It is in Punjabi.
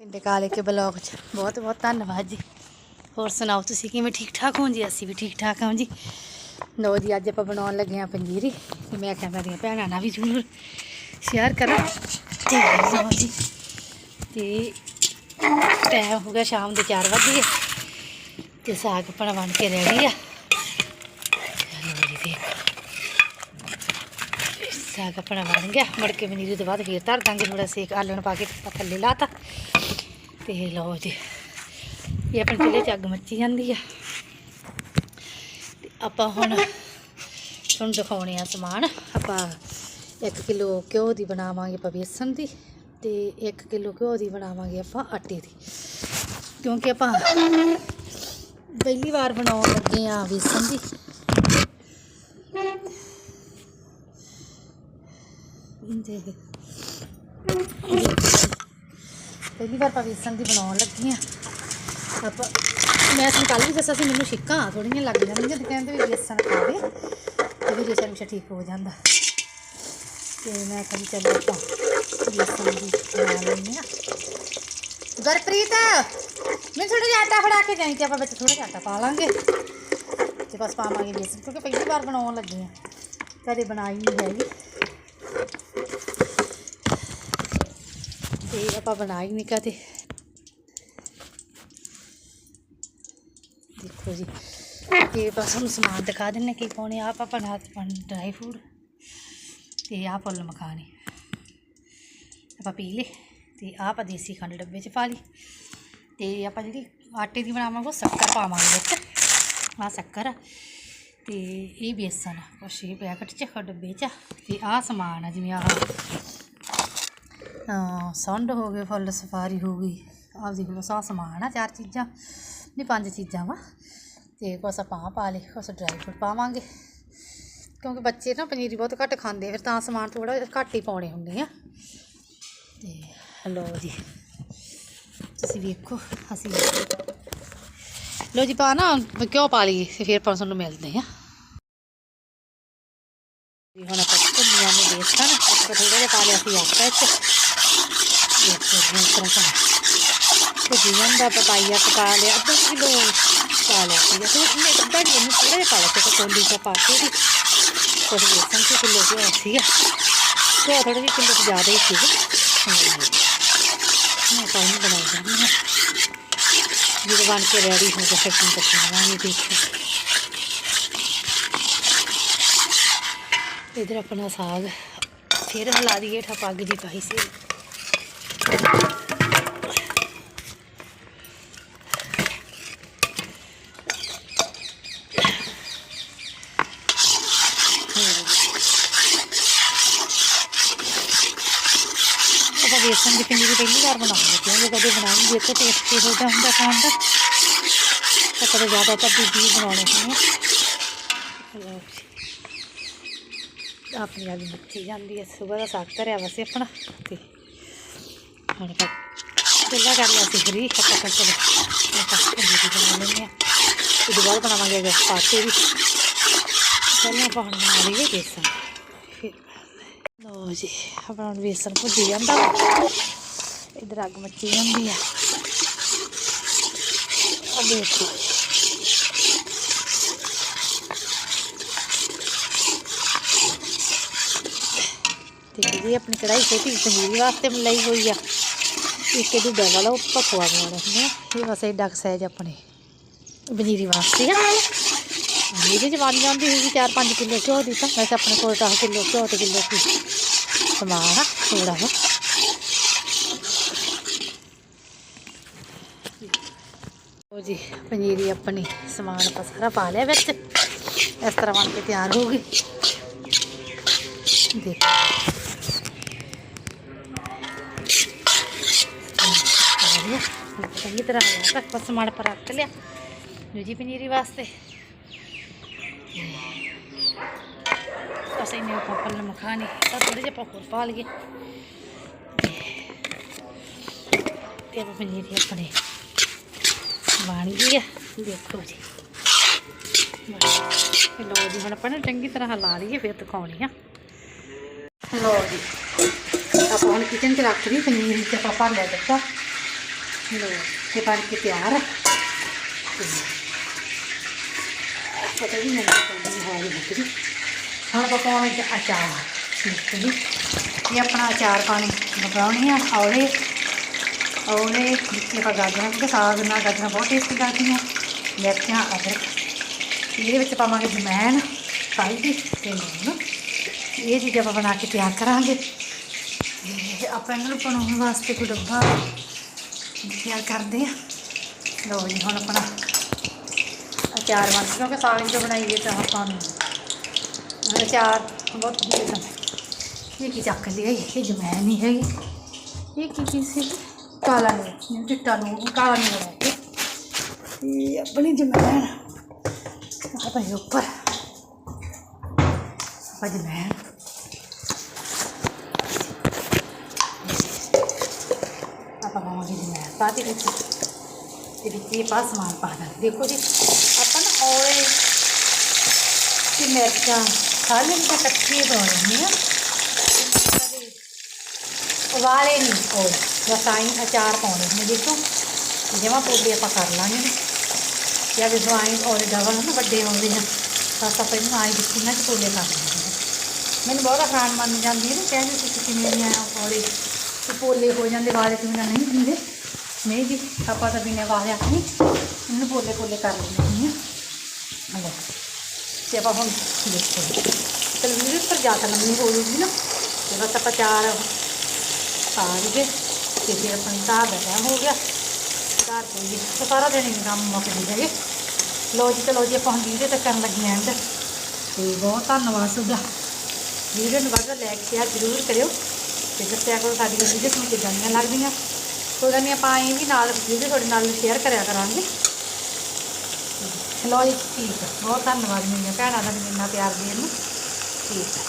ਪਿੰਡ ਕਾਲੇ ਕੇ ਬਲੌਗ 'ਚ। ਬਹੁਤ ਬਹੁਤ ਧੰਨਵਾਦ ਜੀ। ਹੋਰ ਸੁਣਾਓ ਤੁਸੀਂ ਕਿਵੇਂ ਠੀਕ ਠਾਕ ਹੋ ਜੀ? ਅਸੀਂ ਵੀ ਠੀਕ ਠਾਕ ਹਾਂ ਜੀ। ਲਓ ਜੀ, ਅੱਜ ਆਪਾਂ ਬਣਾਉਣ ਲੱਗੇ ਹਾਂ ਪੰਜੀਰੀ ਤੇ ਮੈਂ ਕਿਹਾ ਦੀਆਂ ਭੈਣਾਂ ਨਾਲ ਵੀ ਜ਼ਰੂਰ ਸ਼ੇਅਰ ਕਰਾਂ। ਤੇ ਲਓ ਜੀ, ਤੇ ਟਾਈਮ ਹੋ ਗਿਆ ਸ਼ਾਮ ਦੇ 4 ਵਜੇ ਤੇ ਸਾਗ ਆਪਣਾ ਬਣ ਕੇ ਰੈਡੀ ਆ। ਲਓ ਜੀ, ਦੇਖੋ। ਸਾਗ ਆਪਣਾ ਬਣ ਗਿਆ। ਮੁੜ ਕੇ ਪਨੀਰੀ ਤੋਂ ਬਾਅਦ ਫੇਰ ਧਰ ਦਾਂਗੇ। ਥੋੜਾ ਸੇਕ ਆਲਣ ਪਾ ਕੇ ਆਪਾਂ ਥੱਲੇ ਲਾਤਾ। ਤੇ ਲਓ ਜੀ। ਇਹ ਆਪਣੇ ਚੁੱਲ੍ਹੇ 'ਚ ਅੱਗ ਮੱਚੀ ਜਾਂਦੀ ਆ। ਤੇ ਆਪਾਂ ਹੁਣ ਤੁਹਾਨੂੰ ਦਿਖਾਉਣੇ ਆ ਸਮਾਨ। ਆਪਾਂ 1 ਕਿਲੋ ਘਿਓ ਦੀ ਬਣਾਵਾਂਗੇ ਆਪਾਂ ਬੇਸਣ ਦੀ ਤੇ 1 ਕਿਲੋ ਘਿਓ ਦੀ ਬਣਾਵਾਂਗੇ ਆਪਾਂ ਆਟੇ ਦੀ। ਕਿਉਂਕਿ ਆਪਾਂ ਪਹਿਲੀ ਵਾਰ ਬਣਾਉਣ ਲੱਗੇ ਆ ਬੇਸਣ ਦੀ। ਦੇ ਪਹਿਲੀ ਵਾਰ ਆਪਾਂ ਵੇਸਣ ਦੀ ਬਣਾਉਣ ਲੱਗੀ ਆ ਆਪਾਂ ਮੈਂ ਤੁਹਾਨੂੰ ਕੱਲ ਵੀ ਦੱਸਿਆ ਸੀ, ਮੈਨੂੰ ਛਿੱਕਾਂ ਥੋੜੀਆਂ ਲੱਗ ਜਾਂਦੀਆਂ ਤੇ ਕਹਿੰਦੇ ਵੀ ਵੇਸਣ ਖਾਵੇ ਤੇ ਵੀ ਰੇਸ਼ਾ ਰੂਸ਼ਾ ਠੀਕ ਹੋ ਜਾਂਦਾ। ਤੇ ਮੈਂ ਕਹਿੰਦੀ ਚੱਲ ਆਪਾਂ ਵੇਸਣ ਦੀ ਬਣਾ ਲੈਂਦੇ ਆ ਗੁਰਪ੍ਰੀਤ, ਮੈਨੂੰ ਥੋੜਾ ਜਿਹਾ ਆਟਾ ਫੜਾ ਕੇ ਜਾਈ ਤੇ ਆਪਾਂ ਵਿੱਚ ਥੋੜਾ ਜਿਹਾ ਆਟਾ ਪਾ ਲਾਂਗੇ। ਤੇ ਬਸ ਪਾਵਾਂਗੇ ਵੇਸਣ, ਕਿਉਂਕਿ ਪਹਿਲੀ ਵਾਰ ਬਣਾਉਣ ਲੱਗੇ ਆ ਕਦੇ ਬਣਾਈ ਨਹੀਂ ਹੈਗੀ। ਤੇ ਆਪਾਂ ਬਣਾਈ ਨਹੀਂ ਕਦੇ। ਦੇਖੋ ਜੀ ਤੇ ਬਸ ਹੁਣ ਸਮਾਨ ਦਿਖਾ ਦਿੰਨੇ ਕੀ ਪਾਉਣੇ ਆਪ ਆਪਾਂ ਨਾਲ ਪਣ ਡਰਾਈ ਫੂਡ ਤੇ ਆਹ ਫੁੱਲ ਮਖਾਣੇ। ਆਪਾਂ ਪੀ ਲੇ ਤੇ ਆਹ ਆਪਾਂ ਦੇਸੀ ਖੰਡ ਡੱਬੇ 'ਚ ਪਾ ਲਈ। ਤੇ ਆਪਾਂ ਜਿਹੜੀ ਆਟੇ ਦੀ ਬਣਾਵਾਂਗੇ ਸ਼ੱਕਰ ਪਾਵਾਂਗੇ ਵਿੱਚ। ਆਹ ਸ਼ੱਕਰ ਆ ਤੇ ਇਹ ਬੇਸਨ ਕੁਛ ਇਹ ਪੈਕਟ 'ਚ ਡੱਬੇ 'ਚ ਆ। ਤੇ ਆਹ ਸਮਾਨ ਆ, ਜਿਵੇਂ ਆਹ ਸੰਡ ਹੋ ਗਏ, ਫੁੱਲ ਸਫਾਰੀ ਹੋ ਗਈ। ਆਹ ਦੇਖ ਲਓ ਸਾ ਸਮਾਨ ਆ, ਚਾਰ ਚੀਜ਼ਾਂ। ਨਹੀਂ, ਪੰਜ ਚੀਜ਼ਾਂ ਵਾ। ਤੇ ਕੁਛ ਆਪਾਂ ਆਹ ਪਾ ਲਈ ਕੁਛ ਡਰਾਈ ਫਰੂਟ ਪਾਵਾਂਗੇ। ਕਿਉਂਕਿ ਬੱਚੇ ਨਾ ਪਨੀਰੀ ਬਹੁਤ ਘੱਟ ਖਾਂਦੇ, ਫਿਰ ਤਾਂ ਸਮਾਨ ਥੋੜਾ ਘੱਟ ਹੀ ਪਾਉਣੇ ਹੁੰਦੇ ਆ। ਤੇ ਲਓ ਜੀ, ਤੁਸੀਂ ਵੇਖੋ, ਅਸੀਂ ਲਓ ਜੀ, ਪਾ ਨਾ ਕਿਉਂ ਪਾ ਲਈਏ ਫਿਰ ਆਪਾਂ ਤੁਹਾਨੂੰ ਮਿਲਦੇ ਆ। ਹੁਣ ਆਪਾਂ ਧਨੀਆ ਨੂੰ ਦੇਖਾਂ ਨਾ ਆਪਾਂ ਥੋੜਾ ਜਿਹਾ ਪਾ ਲਿਆ ਸੀ ਆਟਾ ਵਿੱਚ। ਦੇਖੋ ਜੀ ਇਸ ਤਰ੍ਹਾਂ ਪਾ ਤੇ ਜੀਵਨ ਦਾ ਪਪਾਇਆ ਪਕਾ ਲਿਆ, ਅੱਧਾ ਕਿਲੋ ਪਾ ਲਿਆ ਸੀ। ਤੇ ਉਹਨੇ ਅੱਧਾ ਨਹੀਂ ਇਹਨੂੰ ਥੋੜਾ ਜਿਹਾ ਪਾ ਲਿਆ ਸੀ ਕੋਲੀ ਚ ਪਾ ਕੇ ਦੀ ਕੁਝ ਵੇਸਣ ਸੀ ਕਿਲੋ ਘਿਓ ਸੀਗਾ ਘਿਓ ਥੋੜਾ ਜਿਹੀ ਕਿਲੋ ਤੋਂ ਜ਼ਿਆਦਾ ਹੀ ਸੀਗਾ। ਮੈਂ ਤਾਂ ਨਹੀਂ ਬਣਾਈ ਜਾਂਦੀ ਹਾਂ। ਜਦੋਂ ਬਣ ਕੇ ਰੈਡੀ ਹੋ ਗਿਆ ਫਿਰ ਤੁਹਾਨੂੰ ਦਿਖਾਵਾਂਗੇ ਦੇਖੋ ਇਧਰ ਆਪਣਾ ਸਾਗ ਫਿਰ ਹਿਲਾ ਦਈਏ ਠਾ ਪੱਗ ਦੀ ਪਾਈ ਸੀ। ਆਪਾਂ ਵੇਸਣ ਦੀ ਪਨੀਰੀ ਪਹਿਲੀ ਵਾਰ ਬਣਾਉਂਦੇ ਕਿਉਂਕਿ ਕਦੇ ਬਣਾਈ ਆਪਣੀ ਅੱਜ ਮੱਛੀ ਜਾਂਦੀ ਹੈ, ਸਵੇਰ ਦਾ ਸਾਗ ਧਰਿਆ ਵਸੇ ਆਪਣਾ ਤੇ ਹੁਣ ਆਪਾਂ ਪਹਿਲਾਂ ਕਰ ਲਿਆ ਸੀ ਫਰੀ ਆਪਾਂ ਕਰ ਚਲੋ ਆਪਾਂ ਪਨੀਰੀ ਬਣਾ ਲੈਂਦੇ ਆ ਤੇ ਦੁਬਾਰਾ ਬਣਾਵਾਂਗੇ ਅਗਰ ਪਾਤੇ ਵੀ। ਪਹਿਲਾਂ ਆਪਾਂ ਹੁਣ ਬਣਾ ਲਈਏ ਬੇਸਣ ਫਿਰ ਲਓ ਜੀ, ਆਪਣਾ ਬੇਸਨ ਬੇਸਣ ਭੁੱਜੀ ਜਾਂਦਾ ਵਾ। ਇੱਧਰ ਅੱਗ ਮੱਚੀ ਜਾਂਦੀ ਆ। ਆ ਦੇਖੋ ਤੇ ਜੀ ਆਪਣੀ ਕੜਾਈ ਛੋਟੀ ਪਨੀਰੀ ਵਾਸਤੇ ਮਲਾਈ ਹੋਈ ਆ। ਇੱਕ ਇਹਦੀ ਡਬਲ ਆ ਉਹ ਪਕਵਾ ਬਣਾਉਣਾ ਹੁੰਦੇ ਇਹ ਬਸ ਐਡਾ ਸਾਈਜ਼ ਆਪਣੇ ਪਨੀਰੀ ਵਾਸਤੇ ਆ। ਇਹਦੇ ਚ ਬਣ ਜਾਂਦੀ ਹੋਊਗੀ 4-5 ਕਿਲੋ ਘਿਓ ਦੀ ਤਾਂ। ਵੈਸੇ ਆਪਣੇ ਕੋਲ 10 ਕਿਲੋ ਘਿਓ ਤੇ ਕਿਲੋ ਕੀ ਸਮਾਨ ਆ ਥੋੜਾ ਵਾ ਉਹ ਜੀ, ਪਨੀਰੀ ਆਪਣੀ ਸਮਾਨ ਆਪਾਂ ਸਾਰਾ ਪਾ ਲਿਆ ਵਿੱਚ। ਇਸ ਤਰ੍ਹਾਂ ਬਣ ਕੇ ਤਿਆਰ ਹੋ ਗਈ। ਦੇਖ। ਚੰਗੀ ਤਰ੍ਹਾਂ ਹਲਾ ਤੱਕ ਬਸ ਸਮਾਨ ਪਰ ਰੱਖ ਲਿਆ ਦੂਜੀ ਪਨੀਰੀ ਵਾਸਤੇ ਅਸੀਂ ਨੇ ਪਪਲ ਮਖਾਣੀ ਤਾਂ ਥੋੜੇ ਜਿਹਾ ਪਕੌੜ ਪਾ ਲਈਏ ਤੇ ਉਹ ਪਨੀਰੀ ਆਪਣੇ ਬਣ ਗਈ ਆ ਦੇਖੋ ਜੀ ਬਣ- ਲਓ ਜੀ ਹੁਣ ਆਪਾਂ ਨਾ ਚੰਗੀ ਤਰ੍ਹਾਂ ਹਿਲਾ ਲਈਏ ਫਿਰ ਦਿਖਾਉਣੀ ਆ ਲਓ ਜੀ ਆਪਾਂ ਹੁਣ ਕਿਚਨ 'ਚ ਰੱਖ ਲਈ ਪਨੀਰ ਤੇ ਆਪਾਂ ਭਰ ਦਿੱਤਾ ਲੋ ਇਹ ਬਣ ਕੇ ਤਿਆਰ ਹੈ ਤੇ ਪਤਾ ਨਹੀਂ ਮੈਨੂੰ ਕਹਿੰਦੀ ਹਾਲ ਮੁੱਕ ਗਈ ਹੁਣ ਆਪਾਂ ਪਾਵਾਂਗੇ ਅਚਾਰ ਠੀਕ ਹੈ ਜੀ ਇਹ ਆਪਣਾ ਅਚਾਰ ਪਾਣੀ ਬਣਾਉਣੀ ਆ ਔਲੇ ਔਲੇ ਜਿੱਥੇ ਆਪਾਂ ਗਾਜਰਾਂ ਕਿਉਂਕਿ ਸਾਗ ਨਾਲ ਗਾਜਰਾਂ ਬਹੁਤ ਟੇਸਟੀ ਲੱਗਦੀਆਂ ਮਿਰਚਾਂ ਅਦਰਕ ਇਹਦੇ ਵਿੱਚ ਪਾਵਾਂਗੇ ਜਮੈਨ ਹਲਦੀ ਤੇ ਲੂਣ ਇਹ ਚੀਜ਼ਾਂ ਆਪਾਂ ਬਣਾ ਕੇ ਤਿਆਰ ਕਰਾਂਗੇ ਤਿਆਰ ਕਰਦੇ ਆ? ਲਓ ਜੀ, ਹੁਣ ਆਪਣਾ ਅਚਾਰ ਬਣ ਕਿਉਂਕਿ ਸਾਗ ਜੋ ਬਣਾਈਏ ਤਾਂ ਆਪਾਂ ਨੂੰ। ਅਚਾਰ ਬਹੁਤ ਵਧੀਆ ਲੱਗਦਾ ਇਹ ਕੀ ਚੱਕ ਲਈ ਇਹ ਜਮੈਨ ਨਹੀਂ ਹੈਗੀ। ਇਹ ਕੀ ਚੀਜ਼ ਸੀ? ਕਾਲਾ ਨੂੰ ਚਿੱਟਾ ਨੂੰ ਕਾਲਾ ਨਹੀਂ ਬਣਾਇਆ ਇਹ। ਆਪਣੀ ਜਮੈਨ ਆਪਾਂ ਇਹ ਉੱਪਰ। ਆਪਾਂ ਜਮੈਨ ਆਪਾਂ ਪਾਵਾਂਗੇ ਜਮੈਨ ਵਿੱਚ। ਤੇ ਵਿੱਚ ਇਹ ਪਾ ਸਮਾਨ ਪਾ ਦਾਂਗੇ ਦੇਖੋ ਜੀ, ਆਪਾਂ ਨਾ ਔਲੇ ਤੇ ਮਿਰਚਾਂ ਸਾਰੇ ਮਿਰਚਾਂ ਇਕੱਠੀਆਂ ਪਾਉਣੀਆਂ ਆ ਉਬਾਲੇ ਨਹੀਂ ਉਹ ਰਸਾਈ ਅਚਾਰ ਪਾਉਣੇ ਨੇ, ਦੇਖੋ। ਜਿਵੇਂ ਪੋਲੇ ਆਪਾਂ ਕਰ ਲਾਂਗੇ ਨਾ। ਜਾਂ ਵੀ ਆਈ ਔਰ ਡਬਲ ਨਾ ਵੱਡੇ ਆਉਂਦੇ ਆ, ਤਾਂ ਆਪਾਂ ਇਹਨੂੰ ਆਈ ਦਿੱਤੀ ਨਾ ਪੋਲੇ ਕਰ ਲਾਂਗੇ ਮੈਨੂੰ ਬਹੁਤ ਆਸਾਨ ਮੰਨ ਜਾਂਦੀ ਹੈ ਨਾ, ਕਹਿੰਦੇ ਤੁਸੀਂ ਕਿਵੇਂ ਨਹੀਂ ਆਇਆ ਔਰੇ ਤੇ ਪੋਲੇ ਹੋ ਜਾਂਦੇ, ਵਾਲੇ ਤੇ ਨਹੀਂ ਹੁੰਦੇ ਨਹੀਂ ਜੀ, ਆਪਾਂ ਤਾਂ ਬਿਨਾਂ ਵਾਲੇ ਆਪਣੀ ਇਹਨੂੰ ਪੋਲੇ ਪੋਲੇ ਕਰ ਲੈਂਦੇ ਹਾਂ ਹਲੋ ਆਪਾਂ ਹੁਣ ਦੇਖੋ ਤਲਵੀਰ ਪਰ ਜਾ ਤਾਂ ਲੰਮੀ ਹੋ ਨਾ। ਤੇ ਬਸ ਆਪਾਂ ਚਾਰ ਪਾ ਲਈਏ ਤੇ ਫਿਰ ਆਪਾਂ ਧਾਰ ਦਾ ਟਾਈਮ ਹੋ ਗਿਆ। ਘਰ ਪਈਏ ਤੇ ਸਾਰਾ ਦਿਨ ਹੀ ਕੰਮ ਮੁੱਕ ਜਾਏਗੇ ਲੋ ਜੀ ਚਲੋ ਜੀ, ਆਪਾਂ ਹੁਣ ਵੀਡੀਓ ਤੱਕ ਕਰਨ ਲੱਗੇ ਆਂ ਤੇ ਬਹੁਤ ਧੰਨਵਾਦ ਤੁਹਾਡਾ। ਵੀਡੀਓ ਨੂੰ ਵੱਧ ਕੇ ਸ਼ੇਅਰ ਜ਼ਰੂਰ ਕਰਿਓ। ਤੇ ਦੱਸਿਆ ਕਰੋ ਸਾਡੀਆਂ ਵੀਡੀਓ ਤੁਹਾਨੂੰ ਕਿੱਦਾਂ ਲੱਗਦੀਆਂ। ਕੋਈ ਗੱਲ ਨਹੀਂ ਆਪਾਂ ਐਂ ਵੀ ਨਾਲ ਵੀਡੀਓ ਤੁਹਾਡੇ ਨਾਲ ਸ਼ੇਅਰ ਕਰਿਆ ਕਰਾਂਗੇ। ਚਲੋ ਜੀ, ਠੀਕ ਹੈ ਬਹੁਤ ਧੰਨਵਾਦ ਮੇਰੀਆਂ ਭੈਣਾਂ ਦਾ ਮੈਨੂੰ ਇੰਨਾ ਪਿਆਰ ਦੇਣ ਨੂੰ। ਠੀਕ ਹੈ